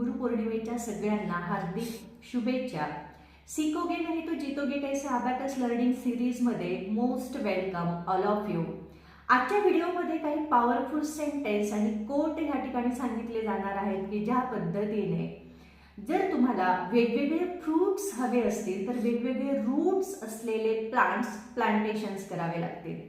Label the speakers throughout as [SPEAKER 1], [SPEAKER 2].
[SPEAKER 1] गुरुपौर्णिमेच्या सगळ्यांना हार्दिक शुभेच्छा. सिकोगे नाही तो जितोगे कैसे अबॅकस लर्निंग सिरीजमध्ये most welcome all of you आजच्या व्हिडिओमध्ये काही पॉवरफुल सेंटेन्स आणि कोट ह्या ठिकाणी सांगितले जाणार आहेत की ज्या पद्धतीने जर तुम्हाला वेगवेगळे फ्रूट्स हवे असतील तर वेगवेगळे रूट्स असलेले प्लांट्स प्लांटेशन्स करावे लागतील.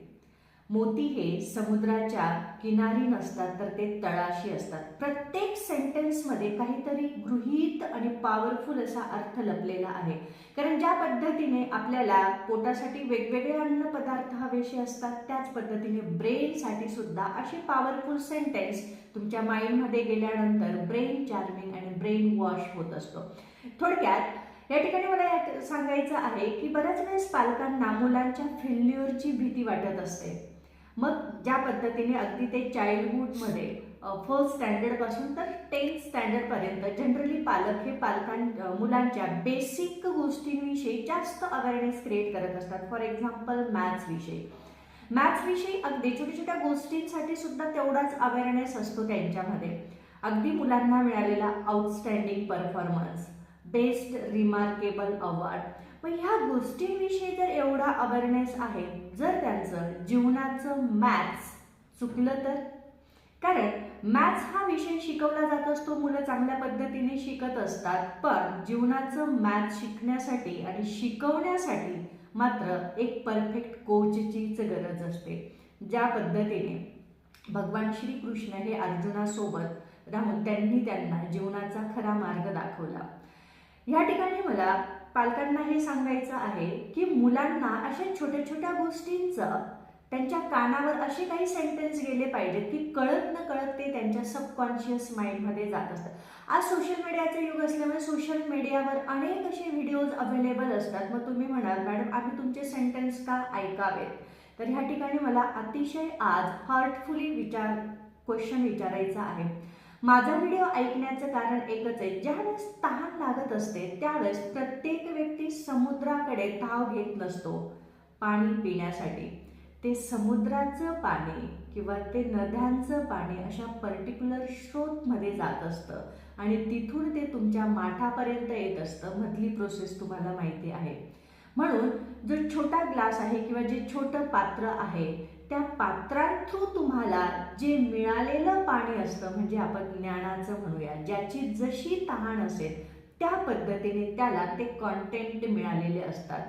[SPEAKER 1] मोती हे समुद्राच्या किनारी नसतात तर ते तळाशी असतात. प्रत्येक सेंटेन्समध्ये काहीतरी गृहीत आणि पॉवरफुल असा अर्थ लपलेला आहे. कारण ज्या पद्धतीने आपल्याला पोटासाठी वेगवेगळे अन्न पदार्थ हवेसे असतात त्याच पद्धतीने ब्रेनसाठी सुद्धा असे पॉवरफुल सेंटेन्स तुमच्या माइंडमध्ये गेल्यानंतर ब्रेन चार्मिंग आणि ब्रेन वॉश होत असतो. थोडक्यात या ठिकाणी मला सांगायचं आहे की बऱ्याच वेळेस पालकांना मुलांच्या फेल्युअरची भीती वाटत असते. मग ज्या पद्धतीने अगदी ते चाइल्डहूडमध्ये फर्स्ट स्टँडर्डपासून तर टेन्थ स्टँडर्डपर्यंत जनरली पालक हे पालकां मुलांच्या बेसिक गोष्टींविषयी जास्त अवेअरनेस क्रिएट करत असतात. फॉर एक्झाम्पल मॅथ्सविषयी मॅथ्सविषयी अगदी छोट्या छोट्या गोष्टींसाठी सुद्धा तेवढाच अवेअरनेस असतो त्यांच्यामध्ये. अगदी मुलांना मिळालेला outstanding performance best remarkable award मग ह्या गोष्टींविषयी जर एवढा अवेअरनेस आहे. जर त्यांचं जीवनाचं मॅथ्स चुकलं तर? कारण मॅथ्स हा विषय शिकवला जात असतो मुलं चांगल्या पद्धतीने शिकत असतात. पण जीवनाचं मॅथ्स शिकण्यासाठी आणि शिकवण्यासाठी मात्र एक परफेक्ट कोचचीच गरज असते. ज्या पद्धतीने भगवान श्रीकृष्ण हे अर्जुनासोबत राहून त्यांनी त्यांना जीवनाचा खरा मार्ग दाखवला. या ठिकाणी मला पालकांना हे सांगायचं आहे की मुलांना अशा छोट्या छोट्या गोष्टींचं त्यांच्या कानावर असे काही सेंटेन्स गेले पाहिजेत की कळत न कळत ते त्यांच्या सबकॉन्शियस माइंडमध्ये जात असतात. आज सोशल मीडियाचं युग असल्यामुळे सोशल मीडियावर अनेक असे व्हिडिओज अवेलेबल असतात. मग तुम्ही म्हणाल मॅडम आम्ही तुमचे सेंटेन्स का ऐकावेत? तर ह्या ठिकाणी मला अतिशय आज हार्टफुली विचार क्वेश्चन विचारायचा आहे. माझा व्हिडिओ ऐकण्याचं कारण एकच आहे ज्यावेळेस तहान लागत असते त्यावेळेस प्रत्येक व्यक्ती समुद्राकडे धाव घेत नसतो पाणी पिण्यासाठी. ते समुद्राचं पाणी किंवा ते नद्यांचं पाणी अशा पर्टिक्युलर स्रोतमध्ये जात असतं आणि तिथून ते तुमच्या माठापर्यंत येत असतं मधली प्रोसेस तुम्हाला माहिती आहे. म्हणून जो छोटा ग्लास आहे किंवा जे छोटं पात्र आहे त्या पात्रांथ्रू तुम्हाला जे मिळालेलं पाणी असतं म्हणजे आपण ज्ञानाचं म्हणूया ज्याची जशी तहान असेल त्या पद्धतीने त्याला ते कॉन्टेंट मिळालेले असतात.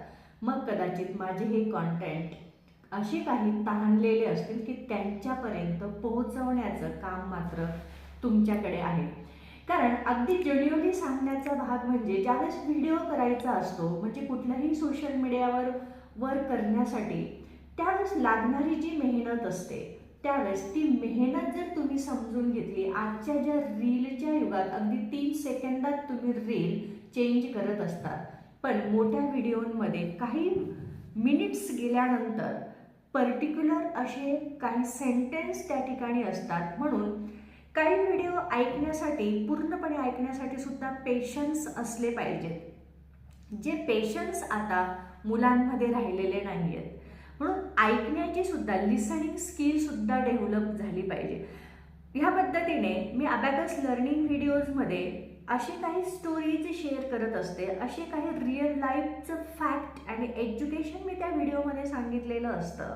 [SPEAKER 1] मग कदाचित माझे हे कॉन्टेंट असे काही तहानलेले असतील की त्यांच्यापर्यंत पोहोचवण्याचं काम मात्र तुमच्याकडे आहे. कारण अगदी जेन्युअली सांगण्याचा भाग म्हणजे ज्यावेळेस व्हिडिओ करायचा असतो म्हणजे कुठल्याही सोशल मीडियावर वर करण्यासाठी त्यावेळेस लागणारी जी मेहनत असते त्यावेळेस ती मेहनत जर तुम्ही समजून घेतली आजच्या ज्या रीलच्या युगात अगदी तीन सेकंदात तुम्ही रील चेंज करत असतात. पण मोठ्या व्हिडिओमध्ये काही मिनिट्स गेल्यानंतर पर्टिक्युलर असे काही सेंटेन्स त्या ठिकाणी असतात. म्हणून काही व्हिडिओ ऐकण्यासाठी पूर्णपणे ऐकण्यासाठी सुद्धा पेशन्स असले पाहिजेत. जे पेशन्स आता मुलांमध्ये राहिलेले नाही आहेत म्हणून ऐकण्याची सुद्धा लिसनिंग स्किल सुद्धा डेव्हलप झाली पाहिजे. ह्या पद्धतीने मी अबॅकस लर्निंग व्हिडिओजमध्ये असे काही स्टोरीज शेअर करत असते. असे काही रिअल लाईफचं फॅक्ट आणि एज्युकेशन मी त्या व्हिडिओमध्ये सांगितलेलं असतं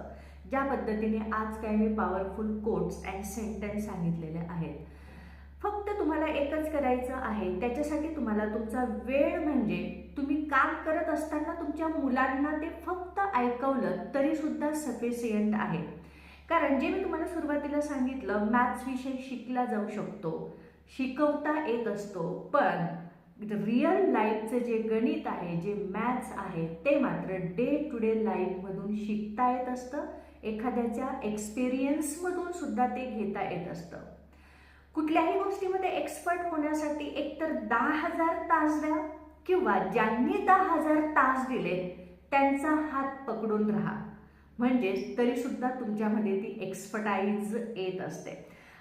[SPEAKER 1] ज्या पद्धतीने आज काही मी पॉवरफुल कोट्स अँड सेंटेन्स सांगितलेले आहेत. फक्त तुम्हाला एकच करायचं आहे. त्याच्यासाठी तुम्हाला तुमचा वेळ म्हणजे तुम्ही काम करत असताना तुमच्या मुलांना ते फक्त ऐकवलं तरी सुद्धा सफिशियंट आहे. कारण जे मी तुम्हाला सुरुवातीला सांगितलं मॅथ्स विषय शिकला जाऊ शकतो शिकवता येत असतो पण रिअल लाईफचं जे गणित आहे जे मॅथ्स आहे ते मात्र डे टू डे लाईफमधून शिकता येत असतं. एखाद्याच्या एक्सपिरियन्समधून सुद्धा ते घेता येत असतं. कुठल्याही गोष्टीमध्ये एक्सपर्ट होण्यासाठी एकतर दहा हजार तास द्या किंवा ज्यांनी दहा हजार तास दिले त्यांचा हात पकडून राहा. म्हणजेच तरीसुद्धा तुमच्यामध्ये ती एक्सपर्टाईज येत असते.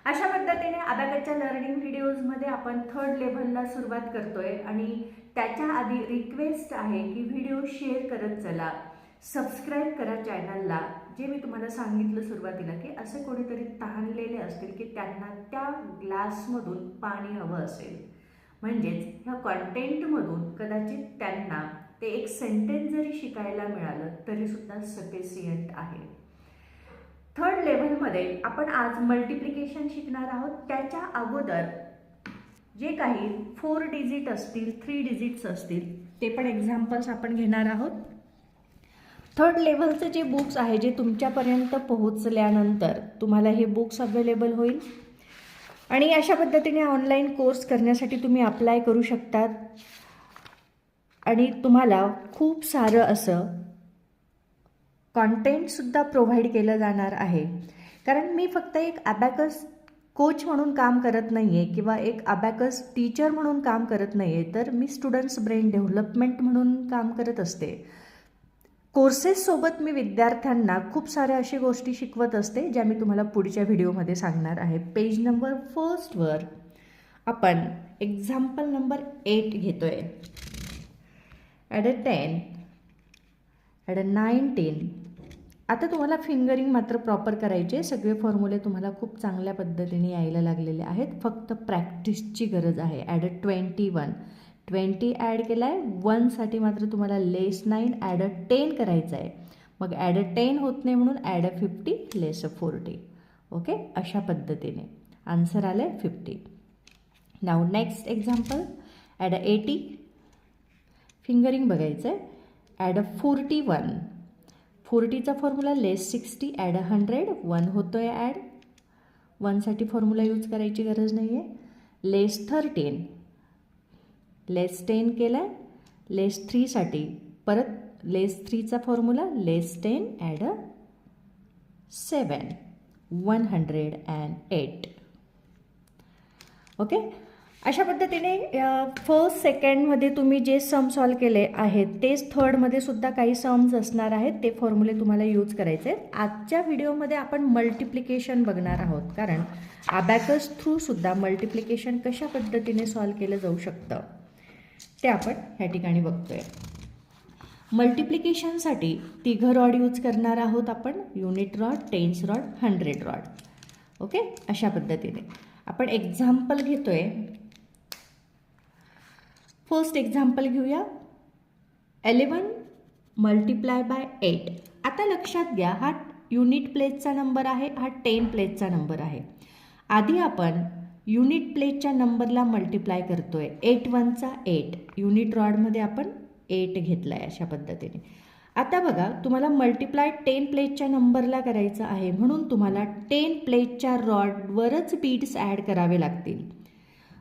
[SPEAKER 1] अशा पद्धतीने अबॅकच्या लर्निंग व्हिडिओजमध्ये आपण थर्ड लेव्हलला सुरुवात करतोय आणि त्याच्या आधी रिक्वेस्ट आहे की व्हिडिओ शेअर करत चला. सबस्क्राईब करा चॅनलला जे मी तुम्हाला सांगितलं सुरुवातीला की असे कोणीतरी तहानलेले असतील की त्यांना त्या ग्लासमधून पाणी हवं असेल. म्हणजेच ह्या कॉन्टेंटमधून कदाचित त्यांना ते एक सेंटेन्स जरी शिकायला मिळालं तरीसुद्धा सफिशियंट आहे. थर्ड लेव्हलमध्ये आपण आज मल्टिप्लिकेशन शिकणार आहोत. त्याच्या अगोदर जे काही फोर डिजिट असतील थ्री डिजिट्स असतील ते पण एक्झाम्पल्स आपण घेणार आहोत. थर्ड लेवलचे जे बुक्स आहे जे तुमच्यापर्यंत पोहोचल्यानंतर तुम्हाला हे बुक्स अवेलेबल होईल. आणि अशा पद्धतीने ऑनलाईन कोर्स करण्यासाठी तुम्ही अप्लाय करू शकतात. आणि तुम्हाला खूप सारं असं कॉन्टेंटसुद्धा प्रोव्हाइड केलं जाणार आहे. कारण मी फक्त एक अबॅकस कोच म्हणून काम करत नाही आहे किंवा एक अबॅकस टीचर म्हणून काम करत नाही आहे तर मी स्टुडंट्स ब्रेन डेव्हलपमेंट म्हणून काम करत असते. कोर्सेससोबत मी विद्यार्थ्यांना खूप साऱ्या अशी गोष्टी शिकवत असते ज्या मी तुम्हाला पुढच्या व्हिडिओमध्ये सांगणार आहे. पेज नंबर फर्स्टवर आपण एक्झाम्पल नंबर एट घेतो आहे add a ten add a nineteen आता तुम्हाला फिंगरिंग मात्र प्रॉपर करायचे सगळे फॉर्म्युले तुम्हाला खूप चांगल्या पद्धतीने यायला लागलेले आहेत. फक्त प्रॅक्टिसची गरज आहे. Add a twenty one twenty add केला आहे वनसाठी मात्र तुम्हाला less nine add a ten करायचं आहे मग ॲड अ टेन होत नाही म्हणून add a fifty less a forty. Okay? अशा पद्धतीने. आन्सर आलं आहे fifty. Now next example. Add a eighty. Fingering बघायचं आहे add a forty one. फोर्टीचा formula less sixty add a hundred. One होतो आहे ॲड वनसाठी फॉर्म्युला यूज करायची गरज नाही आहे लेस थर्टीन. लेस टेन केला आहे लेस थ्रीसाठी परत less थ्रीचा formula less ten add a seven one hundred and eight okay अशा पद्धतीने फर्स्ट सेकंडमध्ये तुम्ही जे सम सॉल्व केले आहेत तेच थर्डमध्ये सुद्धा काही सम्स असणार आहेत. ते फॉर्म्युले तुम्हाला यूज करायचे आहेत. आजच्या व्हिडिओमध्ये आपण मल्टिप्लिकेशन बघणार आहोत. कारण अबॅकस थ्रूसुद्धा मल्टिप्लिकेशन कशा पद्धतीने सॉल्व केलं जाऊ शकतं? ते आपण ह्या ठिकाणी बघतोय. मल्टिप्लिकेशनसाठी तिघं रॉड यूज करणार आहोत आपण unit rod tens rod hundred rod okay अशा पद्धतीने. आपण एक्झाम्पल घेतोय. फर्स्ट एक्झाम्पल घेऊया. एलेवन मल्टिप्लाय बाय एट आता लक्षात घ्या हा युनिट प्लेसचा नंबर आहे हा टेन प्लेसचा नंबर आहे. आधी आपण युनिट प्लेसच्या नंबरला मल्टिप्लाय करतो आहे एट वनचा एट. युनिट रॉडमध्ये आपण एट घेतला आहे अशा पद्धतीने. आता बघा तुम्हाला मल्टिप्लाय टेन प्लेटच्या नंबरला करायचं आहे म्हणून तुम्हाला टेन प्लेटच्या रॉडवरच बीट्स ॲड करावे लागतील.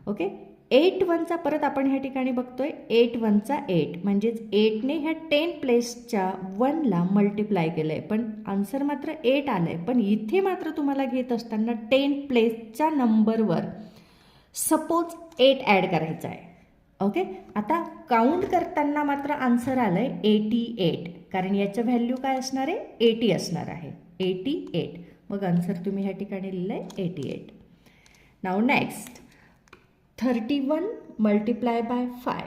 [SPEAKER 1] ओके? एट वनचा परत आपण ह्या ठिकाणी बघतोय एट वनचा एट. म्हणजेच एटने ह्या टेन प्लेसच्या वनला मल्टिप्लाय केलं आहे पण आन्सर मात्र एट आलं आहे पण इथे मात्र तुम्हाला घेत असताना टेन प्लेसच्या नंबरवर सपोज एट ॲड करायचा आहे. ओके? आता काउंट करताना मात्र आन्सर आलं आहे एटी एट. कारण याचं व्हॅल्यू काय असणार आहे? एटी असणार आहे. Eighty eight. मग आन्सर तुम्ही ह्या ठिकाणी लिहिलं आहे eighty eight. Now next thirty one multiply by five.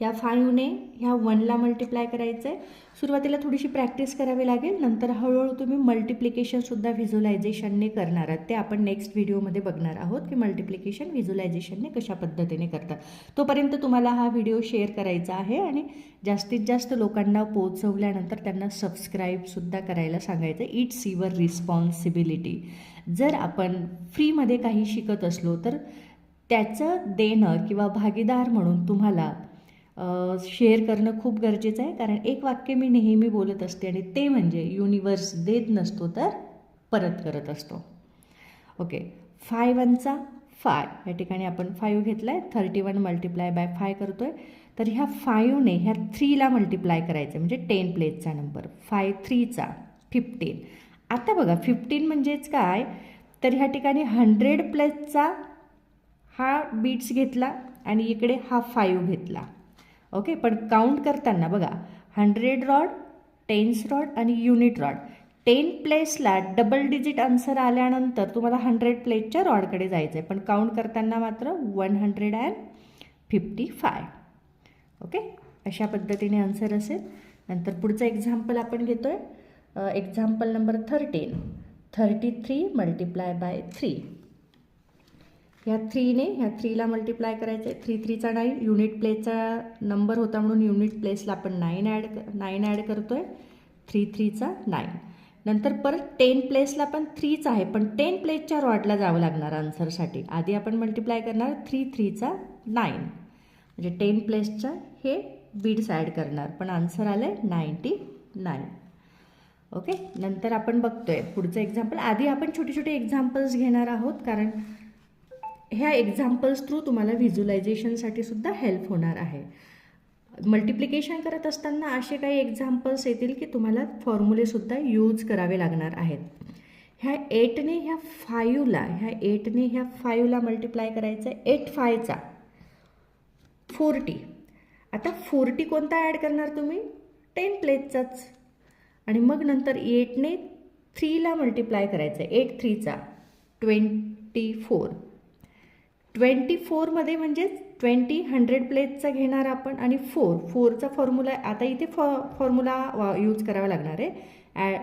[SPEAKER 1] या फायूने ह्या वनला मल्टिप्लाय करायचं आहे सुरुवातीला थोडीशी प्रॅक्टिस करावी लागेल नंतर हळूहळू तुम्ही मल्टिप्लिकेशनसुद्धा व्हिज्युलायझेशनने करणार आहात. ते आपण नेक्स्ट व्हिडिओमध्ये बघणार आहोत की मल्टिप्लिकेशन व्हिज्युलायझेशनने कशा पद्धतीने करतात. तोपर्यंत तुम्हाला हा व्हिडिओ शेअर करायचा आहे आणि जास्तीत जास्त लोकांना पोचवल्यानंतर त्यांना सबस्क्राईबसुद्धा करायला सांगायचं. It's your responsibility. जर आपण फ्रीमध्ये काही शिकत असलो तर त्याचं देणं किंवा भागीदार म्हणून तुम्हाला शेअर करणं खूप गरजेचं आहे. कारण एक वाक्य मी नेहमी बोलत असते आणि ते म्हणजे युनिवर्स देत नसतो तर परत करत असतो. ओके फाय वनचा फाय या ठिकाणी आपण फाईव्ह घेतला आहे thirty one multiply by five करतो आहे तर ह्या फायूने ह्या थ्रीला मल्टिप्लाय करायचं. म्हणजे टेन प्लेसचा नंबर फाय थ्रीचा फिफ्टीन आता बघा फिफ्टीन म्हणजेच काय? तर ह्या ठिकाणी हंड्रेड प्लेसचा हा बीट्स घेतला आणि इकडे हा फाईव्ह घेतला. ओके पण काउंट करताना बघा हंड्रेड रॉड टेन्स रॉड आणि युनिट रॉड टेन प्लेसला डबल डिजिट आन्सर आल्यानंतर तुम्हाला हंड्रेड प्लेसच्या रॉडकडे जायचं आहे पण काउंट करताना मात्र one hundred and fifty five okay अशा पद्धतीने आन्सर असेल. नंतर पुढचं एक्झाम्पल आपण घेतो आहे example number thirteen thirty three multiply by three ह्या थ्रीने ह्या थ्रीला मल्टिप्लाय करायचं आहे थ्री थ्रीचा नाईन युनिट प्लेसचा नंबर होता म्हणून युनिट प्लेसला आपण नाईन ॲड नाईन ॲड करतो आहे थ्री थ्रीचा नाईन नंतर परत टेन प्लेसला पण थ्रीच आहे. पण टेन प्लेसच्या रॉडला जावं लागणार आन्सरसाठी आधी आपण मल्टिप्लाय करणार थ्री थ्रीचा नाईन म्हणजे टेन प्लेसच्या हे बीड्स ॲड करणार. पण आन्सर आलं आहे नाईन्टी नाईन ओके नंतर आपण बघतोय. पुढचं एक्झाम्पल आधी आपण छोटे छोटे एक्झाम्पल्स घेणार आहोत. कारण ह्या एक्झाम्पल्स थ्रू तुम्हाला व्हिज्युलायझेशनसाठी सुद्धा हेल्प होणार आहे. मल्टिप्लिकेशन करत असताना असे काही एक्झाम्पल्स येतील की तुम्हाला फॉर्म्युलेसुद्धा यूज करावे लागणार आहेत. ह्या एटने ह्या फाईव्हला ह्या एटने ह्या फाईव्हला मल्टिप्लाय करायचं आहे. एट फायचा फोर्टी आता फोर्टी कोणता ॲड करणार तुम्ही? टेन प्लेसचाच आणि मग नंतर एटने थ्रीला मल्टिप्लाय करायचं आहे. एट थ्रीचा ट्वेंटी फोर ट्वेंटी फोरमध्ये म्हणजेच ट्वेंटी हंड्रेड प्लेसचा घेणार आपण आणि फोर फोरचा फॉर्म्युला आता इथे फॉ फॉर्म्युला यूज करावा लागणार आहे. ॲ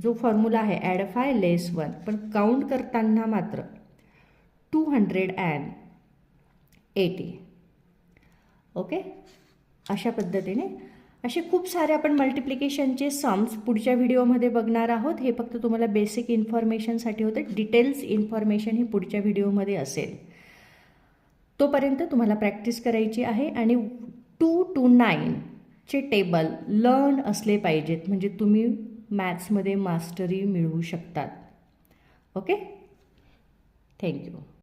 [SPEAKER 1] जो फॉर्म्युला आहे ॲड फाय लेस वन पण काउंट करताना मात्र two hundred and eighty okay अशा पद्धतीने. असे खूप सारे आपण मल्टिप्लिकेशनचे सम्स पुढच्या व्हिडिओमध्ये बघणार आहोत. हे फक्त तुम्हाला बेसिक इन्फॉर्मेशनसाठी होतं. डिटेल्स इन्फॉर्मेशन ही पुढच्या व्हिडिओमध्ये असेल. तोपर्यंत तुम्हाला प्रॅक्टिस करायची आहे आणि टू टू नाईनचे टेबल लर्न असले पाहिजेत. म्हणजे तुम्ही मॅथ्समध्ये मास्टरी मिळवू शकतात. Okay thank you